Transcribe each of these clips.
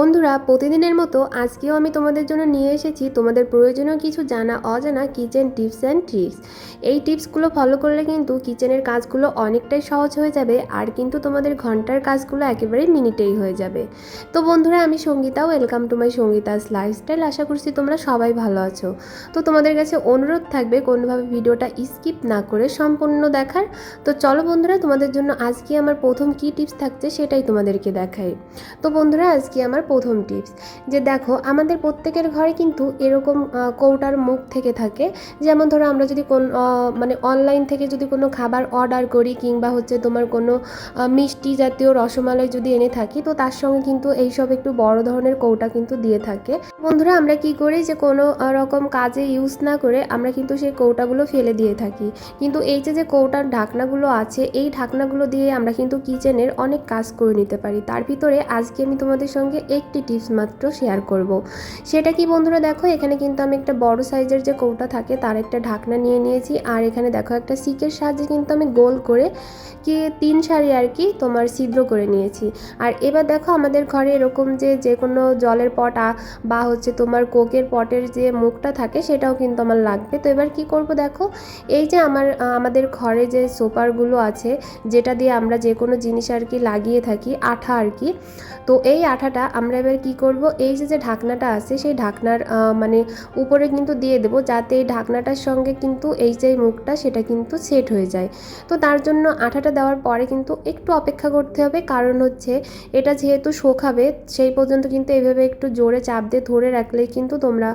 বন্ধুরা, প্রতিদিনের মতো আজকেও আমি তোমাদের জন্য নিয়ে এসেছি তোমাদের প্রয়োজনীয় কিছু জানা, অজানা কিচেন টিপস অ্যান্ড ট্রিক্স এই টিপসগুলো ফলো করলে কিন্তু কিচেনের কাজগুলো অনেকটাই সহজ হয়ে যাবে আর কিন্তু তোমাদের ঘণ্টার কাজগুলো একেবারে মিনিটেই হয়ে যাবে। তো বন্ধুরা, আমি Sangeeta welcome to my Sangeeta's lifestyle আশা করছি তোমরা সবাই ভালো আছো। তো তোমাদের কাছে অনুরোধ থাকবে কোনোভাবে ভিডিওটা স্কিপ না করে সম্পূর্ণ দেখার। তো চলো বন্ধুরা, তোমাদের জন্য আজকে আমার প্রথম কী টিপস থাকছে সেটাই তোমাদেরকে দেখাই। তো বন্ধুরা, আজকে আমার প্রথম টিপস, যে দেখো আমাদের প্রত্যেকের ঘরে কিন্তু এরকম কৌটার মুখ থেকে থাকে। যেমন ধরো আমরা যদি কোন মানে অনলাইন থেকে যদি কোনো খাবার অর্ডার করি কিংবা হচ্ছে তোমার কোনো মিষ্টি জাতীয় রসমালাই যদি এনে থাকি, তো তার সঙ্গে কিন্তু এইসব একটু বড় ধরনের কৌটা কিন্তু দিয়ে থাকে। বন্ধুরা আমরা কি করি যে কোনো রকম কাজে ইউজ না করে আমরা কিন্তু সেই কৌটাগুলো ফেলে দিয়ে থাকি। কিন্তু এই যে যে কৌটার ঢাকনাগুলো আছে, এই ঢাকনাগুলো দিয়ে আমরা কিন্তু কিচেনের অনেক কাজ করে নিতে পারি। তার ভিতরে আজকে আমি তোমাদের সঙ্গে একটি টিপস মাত্র শেয়ার করব। সেটা কি বন্ধুরা দেখো, এখানে কিন্তু আমি একটা বড় সাইজের যে কৌটা থাকে তার একটা ঢাকনা নিয়ে নিয়েছি। আর এখানে দেখো একটা সিকের সাহায্যে কিন্তু আমি গোল করে কি তিন সারি আর কি তোমার ছিদ্র করে নিয়েছি। আর এবার দেখো আমাদের ঘরে এরকম যে যে কোনো জলের পট বা হচ্ছে তোমার কোকের পটের যে মুখটা থাকে সেটাও কিন্তু আমার লাগবে। তো এবার কি করব দেখো, এই যে আমার, আমাদের ঘরে যে সোপারগুলো আছে যেটা দিয়ে আমরা যে কোনো জিনিস আর কি লাগিয়ে থাকি, আঠা আর কি, তো এই আঠাটা আমরা এবার কি করব? এই যে যে ঢাকনাটা আছে, সেই ঢাকনার মানে উপরে কিন্তু দিয়ে দেবো, যাতে এই ঢাকনাটার সঙ্গে কিন্তু এই যে মুখটা, সেটা কিন্তু সেট হয়ে যায়। তো তার জন্য আঠাটা দেওয়ার পরে কিন্তু একটু অপেক্ষা করতে হবে। কারণ হচ্ছে, এটা যেহেতু শোকাবে, সেই পর্যন্ত কিন্তু এইভাবে একটু জোরে চাপ দিয়ে ধরে রাখলেই কিন্তু তোমরা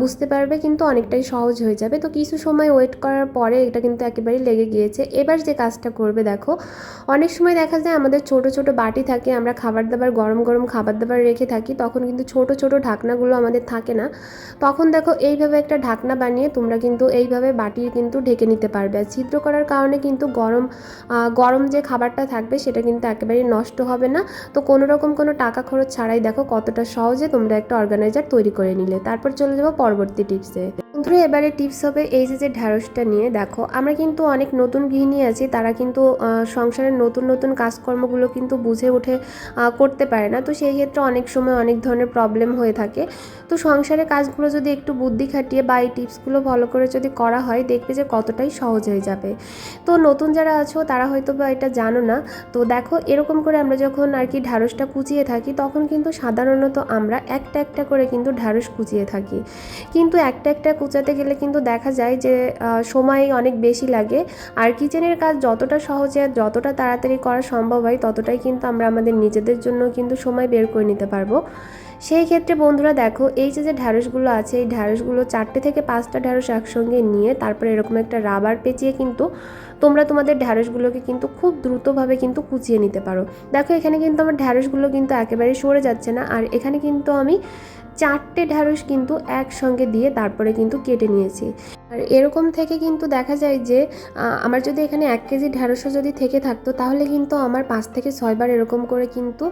বুঝতে পারবে কিন্তু অনেকটাই সহজ হয়ে যাবে। তো কিছু সময় ওয়েট করার পরে এটা কিন্তু একেবারেই লেগে গিয়েছে। এবার যে কাজটা করবে, দেখো, অনেক সময় দেখা যায় আমাদের ছোট ছোট বাটি থাকে, আমরা খাবার দাবার, গরম গরম খাবার দাবার রেখে থাকি, তখন কিন্তু ছোট ছোট ঢাকনাগুলো আমাদের থাকে না। তখন দেখো এইভাবে একটা ঢাকনা বানিয়ে তোমরা কিন্তু এইভাবে বাটি কিন্তু ঢেকে নিতে পারবে। আর ছিদ্র করার কারণে কিন্তু গরম গরম যে খাবারটা থাকবে সেটা কিন্তু একেবারেই নষ্ট হবে না। তো কোনো রকম কোনো টাকা খরচ ছাড়াই দেখো কতটা সহজে তোমরা একটা অর্গানাইজার তৈরি করে নিলে। তারপর চলে যাব পরবর্তী টিপসে বন্ধুরা, এবারে টিপস হবে এই যে যে ঢ্যাঁড়সটা নিয়ে। দেখো, আমরা কিন্তু অনেক নতুন গৃহিণী আছি, তারা কিন্তু সংসারের নতুন নতুন কাজকর্মগুলো কিন্তু বুঝে উঠে করতে পারে না। তো সেই ক্ষেত্রে অনেক সময় অনেক ধরনের প্রবলেম হয়ে থাকে। তো সংসারের কাজগুলো যদি একটু বুদ্ধি খাটিয়ে বা এই টিপসগুলো ফলো করে যদি করা হয়, দেখবে যে কতটাই সহজ হয়ে যাবে। তো নতুন যারা আছো, তারা হয়তো বা এটা জানো না। তো দেখো, এরকম করে আমরা যখন আর কি ঢ্যাঁড়সটা কুচিয়ে থাকি, তখন কিন্তু সাধারণত আমরা একটা একটা করে কিন্তু ঢ্যাঁড়স কুচিয়ে থাকি। কিন্তু একটা একটা কুচাতে গেলে কিন্তু দেখা যায় যে সময় অনেক বেশি লাগে। আর কিচেনের কাজ যতটা সহজে যতটা তাড়াতাড়ি করা সম্ভব হয়, ততটাই কিন্তু আমরা আমাদের নিজেদের জন্য কিন্তু সময় বের করে নিতে পারব। সেই ক্ষেত্রে বন্ধুরা দেখো, এই যে যে ঢ্যাঁড়সগুলো আছে, এই ঢ্যাঁড়সগুলো চারটে থেকে পাঁচটা ঢ্যাঁড়স একসঙ্গে নিয়ে তারপরে এরকম একটা রাবার পেঁচিয়ে কিন্তু তোমরা তোমাদের ঢ্যাঁড়সগুলোকে কিন্তু খুব দ্রুতভাবে কিন্তু কুচিয়ে নিতে পারো। দেখো, এখানে কিন্তু আমার ঢ্যাঁড়সগুলো কিন্তু একেবারে সরে যাচ্ছে না। আর এখানে কিন্তু আমি চারটে ঢ্যাঁড়স কিন্তু একসঙ্গে দিয়ে তারপরে কিন্তু কেটে নিয়েছি। আর এরকম থেকে কিন্তু দেখা যায় যে আমার যদি এখানে এক কেজি ঢ্যাঁড়সও যদি থেকে থাকতো, তাহলে কিন্তু আমার পাঁচ থেকে ছয়বার এরকম করে কিন্তু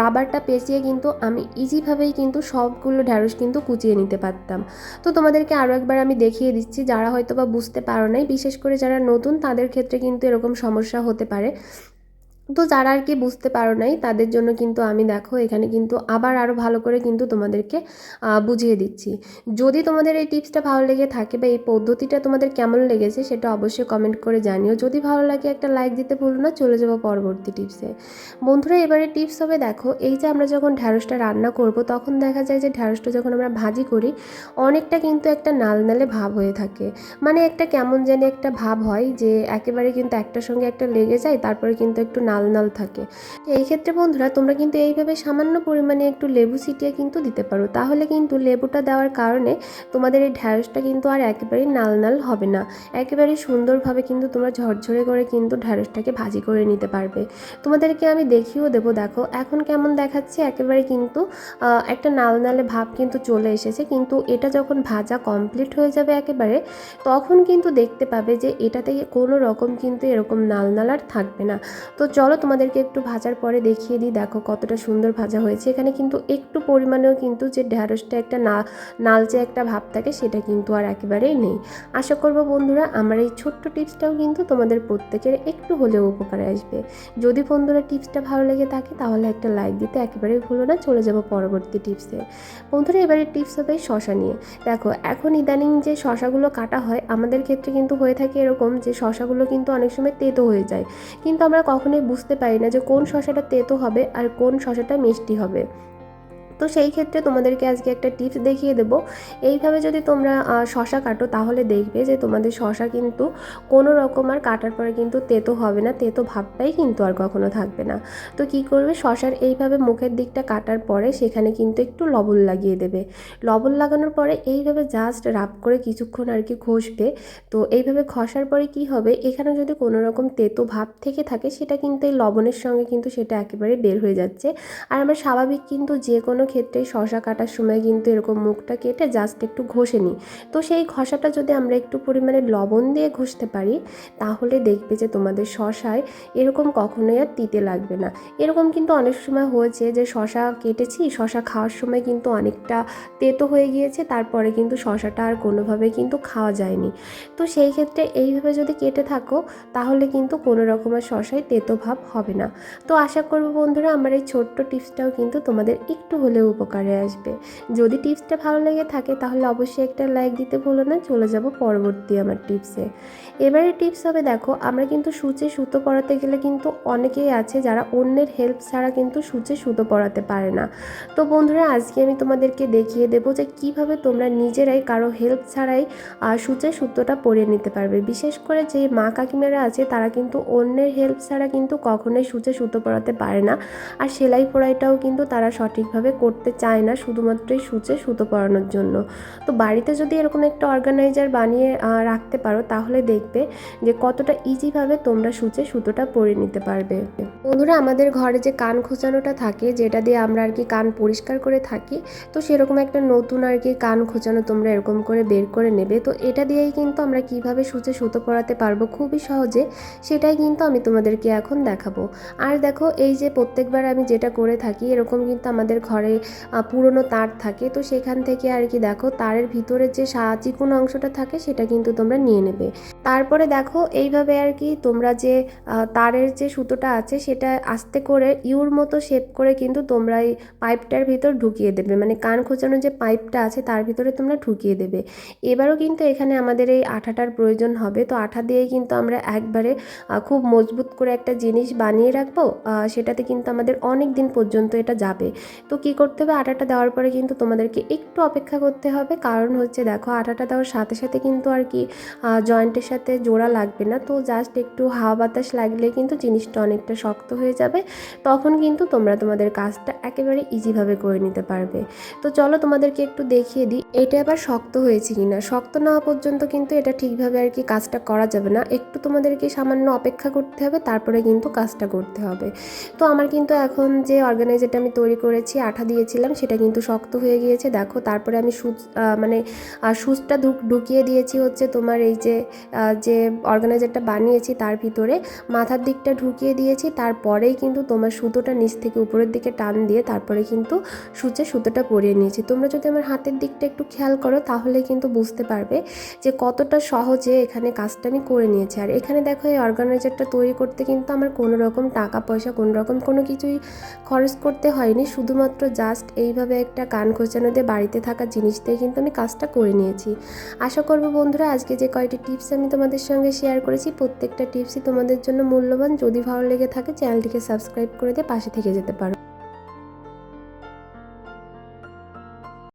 রাবারটা পেঁচিয়ে কিন্তু আমি ইজিভাবেই কিন্তু সবগুলো ঢ্যাঁড়স কিন্তু কুচিয়ে নিতে পারতাম। তো তোমাদেরকে আরও একবার আমি দেখিয়ে দিচ্ছি, যারা হয়তো বা বুঝতে পারো নাই, বিশেষ করে যারা নতুন, তাদের ক্ষেত্রে কিন্তু এরকম সমস্যা হতে পারে। তো যারা আর কি বুঝতে পারো নাই, তাদের জন্য কিন্তু আমি দেখো এখানে কিন্তু আবার আরও ভালো করে কিন্তু তোমাদেরকে বুঝিয়ে দিচ্ছি। যদি তোমাদের এই টিপসটা ভালো লেগে থাকে বা এই পদ্ধতিটা তোমাদের কেমন লেগেছে সেটা অবশ্যই কমেন্ট করে জানিও। যদি ভালো লাগে একটা লাইক দিতে ভুলো না, চলে যাব পরবর্তী টিপসে বন্ধুরা, এবারে টিপস হবে দেখো, এই যে আমরা যখন ঢ্যাঁড়সটা রান্না করব, তখন দেখা যায় যে ঢ্যাঁড়সটা যখন আমরা ভাজি করি, অনেকটা কিন্তু একটা নাল নালে ভাব হয়ে থাকে। মানে একটা কেমন জানি একটা ভাব হয় যে একেবারে কিন্তু একটার সঙ্গে একটা লেগে যায়, তারপরে কিন্তু একটু নাল নাল থাকে। এই ক্ষেত্রে বন্ধুরা, তোমরা কিন্তু এইভাবে সামান্য পরিমাণে একটু লেবু ছিটিয়ে কিন্তু দিতে পারো। তাহলে কিন্তু লেবুটা দেওয়ার কারণে তোমাদের এই ঢ্যাঁড়সটা কিন্তু আর একেবারেই নাল নাল হবে না। একেবারে সুন্দরভাবে কিন্তু তোমরা ঝরঝরে করে কিন্তু ঢ্যাঁড়সটাকে ভাজি করে নিতে পারবে। তোমাদেরকে আমি দেখিয়েও দেবো, দেখো, এখন কেমন দেখাচ্ছে, একেবারে কিন্তু একটা নাল নালে ভাব কিন্তু চলে এসেছে। কিন্তু এটা যখন ভাজা কমপ্লিট হয়ে যাবে একেবারে, তখন কিন্তু দেখতে পাবে যে এটাতে কোনো রকম কিন্তু এরকম নাল নাল আর থাকবে না। তো চলো তোমাদেরকে একটু ভাজার পরে দেখিয়ে দিই। দেখো কতটা সুন্দর ভাজা হয়েছে। এখানে কিন্তু একটু পরিমাণেও কিন্তু যে ঢ্যাঁড়সটা একটা না, নালচে একটা ভাব থাকে সেটা কিন্তু আর একেবারেই নেই। আশা করব বন্ধুরা আমার এই ছোট্ট টিপসটাও কিন্তু তোমাদের প্রত্যেকের একটু হলেও উপকারে আসবে। যদি বন্ধুরা টিপসটা ভালো লেগে থাকে তাহলে একটা লাইক দিতে একেবারেই ভুলো না। চলে যাব পরবর্তী টিপসে। বন্ধুরা এবারে টিপস হবে শশা নিয়ে। দেখো এখন ইদানিং যে শশাগুলো কাটা হয়, আমাদের ক্ষেত্রে কিন্তু হয়ে থাকে এরকম যে শশাগুলো কিন্তু অনেক সময় তেতো হয়ে যায়। কিন্তু আমরা কখনোই বুঝতে পারি না যে কোন শসাটা তেতো হবে আর কোন শসাটা মিষ্টি হবে। তো সেই ক্ষেত্রে তোমাদেরকে আজকে একটা টিপস দেখিয়ে দেবো। এইভাবে যদি তোমরা শশা কাটো তাহলে দেখবে যে তোমাদের শশা কিন্তু কোনো রকম আর কাটার পরে কিন্তু তেতো হবে না, তেতো ভাবটাই কিন্তু আর কখনো থাকবে না। তো কি করবে? শশার এইভাবে মুখের দিকটা কাটার পরে সেখানে কিন্তু একটু লবণ লাগিয়ে দেবে। লবণ লাগানোর পরে এইভাবে জাস্ট রাব করে কিছুক্ষণ আর কি ঘষবে। তো এইভাবে ঘষার পরে কি হবে? এখানে যদি কোনো রকম তেতো ভাব থেকে থাকে, সেটা কিন্তু এই লবণের সঙ্গে কিন্তু সেটা একেবারে বের হয়ে যাচ্ছে। আর আমরা স্বাভাবিক কিন্তু যে কোনো ক্ষেত্রে শশা কাটার সময় কিন্তু এরকম মুখটা কেটে জাস্ট একটু ঘষে নিই। তো সেই ঘষাটা যদি আমরা একটু পরিমাণে লবণ দিয়ে ঘষতে পারি, তাহলে দেখবে যে তোমাদের শশায় এরকম কখনোই আর তিতে লাগবে না। এরকম কিন্তু অনেক সময় হয়েছে যে শশা কেটেছি, শশা খাওয়ার সময় কিন্তু অনেকটা তেতো হয়ে গিয়েছে, তারপরে কিন্তু শশাটা আর কোনোভাবে কিন্তু খাওয়া যায়নি। তো সেই ক্ষেত্রে এইভাবে যদি কেটে থাকো, তাহলে কিন্তু কোনো রকমের শশায় তেতো ভাব হবে না। তো আশা করব বন্ধুরা, আমার এই ছোট্ট টিপসটাও কিন্তু তোমাদের একটু হলেও উপকারে আসবে। যদি টিপসটা ভালো লেগে থাকে তাহলে অবশ্যই একটা লাইক দিতে ভুলো না, চলে যাব পরবর্তী আমার টিপসে। এবারে টিপস হবে দেখো, আমরা কিন্তু সূচে সুতো পরাতে গেলে কিন্তু অনেকেই আছে যারা অন্যের হেল্প ছাড়া কিন্তু সূচে সুতো পরাতে পারে না। তো বন্ধুরা, আজকে আমি তোমাদেরকে দেখিয়ে দেবো যে কীভাবে তোমরা নিজেরাই কারও হেল্প ছাড়াই সূচে সুতোটা পরিয়ে নিতে পারবে। বিশেষ করে যে মা কাকিমারা আছে তারা কিন্তু অন্যের হেল্প ছাড়া কিন্তু কখনোই সূচে সুতো পরাতে পারে না। আর সেলাই পড়াইটাও কিন্তু তারা সঠিকভাবে করতে চায় না, শুধুমাত্রই সূচে সুতো পরানোর জন্য। তো বাড়িতে যদি এরকম একটা অর্গানাইজার বানিয়ে রাখতে পারো, তাহলে দেখবে যে কতটা ইজিভাবে তোমরা সূচে সুতোটা পরে নিতে পারবে। বন্ধুরা, আমাদের ঘরে যে কান খোঁচানোটা থাকে, যেটা দিয়ে আমরা আর কি কান পরিষ্কার করে থাকি, তো সেরকম একটা নতুন আর কি কান খোঁচানো তোমরা এরকম করে বের করে নেবে। তো এটা দিয়েই কিন্তু আমরা কীভাবে সূচে সুতো পরাতে পারব খুবই সহজে, সেটাই কিন্তু আমি তোমাদেরকে এখন দেখাবো। আর দেখো, এই যে প্রত্যেকবার আমি যেটা করে থাকি, এরকম কিন্তু আমাদের ঘরে পুরনো তার থাকে। তো সেখান থেকে আর কি দেখো, তারের ভিতরে যে চিকন অংশটা থাকে, সেটা কিন্তু তোমরা নিয়ে নেবে। তারপরে দেখো, এইভাবে আর কি তোমরা যে তারের যে সুতোটা আছে, সেটা আস্তে করে ইউর মতো শেপ করে কিন্তু তোমরা এই পাইপটার ভিতর ঢুকিয়ে দেবে। মানে কান খোঁচানো যে পাইপটা আছে, তার ভিতরে তোমরা ঢুকিয়ে দেবে। এবারও কিন্তু এখানে আমাদের এই আঠাটার প্রয়োজন হবে। তো আঠা দিয়েই কিন্তু আমরা একবারে খুব মজবুত করে একটা জিনিস বানিয়ে রাখব। সেটাতে কিন্তু আমাদের অনেক দিন পর্যন্ত এটা যাবে। তো কি করতে হবে, আটাটা দেওয়ার পরে কিন্তু তোমাদেরকে একটু অপেক্ষা করতে হবে। কারণ হচ্ছে দেখো, আটাটা দেওয়ার সাথে সাথে কিন্তু আর কি জয়েন্টের সাথে জোড়া লাগবে না। তো জাস্ট একটু হাওয়া বাতাস লাগলে কিন্তু জিনিসটা অনেকটা শক্ত হয়ে যাবে। তখন কিন্তু তোমরা তোমাদের কাজটা একেবারে ইজিভাবে করে নিতে পারবে। তো চলো তোমাদেরকে একটু দেখিয়ে দিই, এটা আবার শক্ত হয়েছে কিনা? শক্ত না পর্যন্ত কিন্তু এটা ঠিকভাবে আর কি কাজটা করা যাবে না। একটু তোমাদেরকে সামান্য অপেক্ষা করতে হবে, তারপরে কিন্তু কাজটা করতে হবে। তো আমার কিন্তু এখন যে অর্গানাইজারটা আমি তৈরি করেছি, আঠা দিয়েছিলাম, সেটা কিন্তু শক্ত হয়ে গিয়েছে। দেখো, তারপরে আমি সুচ মানে সুচটা ঢুকিয়ে দিয়েছি হচ্ছে তোমার এই যে যে অর্গানাইজারটা বানিয়েছি তার ভিতরে। মাথার দিকটা ঢুকিয়ে দিয়েছি, তারপরেই কিন্তু তোমার সুতোটা নিচ থেকে উপরের দিকে টান দিয়ে তারপরে কিন্তু সূচে সুতোটা পরিয়ে নিয়েছি। তোমরা যদি আমার হাতের দিকটা একটু খেয়াল করো, তাহলে কিন্তু বুঝতে পারবে যে কতটা সহজে এখানে কাজটা আমি করে নিয়েছি। আর এখানে দেখো, এই অর্গানাইজারটা তৈরি করতে কিন্তু আমার কোনো রকম টাকা পয়সা, কোনো রকম কোনো কিছুই খরচ করতে হয়নি। শুধুমাত্র জাস্ট এইভাবে একটা কান দিয়ে বাড়িতে থাকা জিনিস দিয়ে কিন্তু আমি কাজটা করে নিয়েছি। আশা করব বন্ধুরা, আজকে যে কয়টি টিপস আমি তোমাদের সঙ্গে শেয়ার করেছি, প্রত্যেকটা টিপসই তোমাদের জন্য মূল্যবান। যদি ভালো লেগে থাকে চ্যানেলটিকে সাবস্ক্রাইব করে দিয়ে পাশে থেকে যেতে পারো।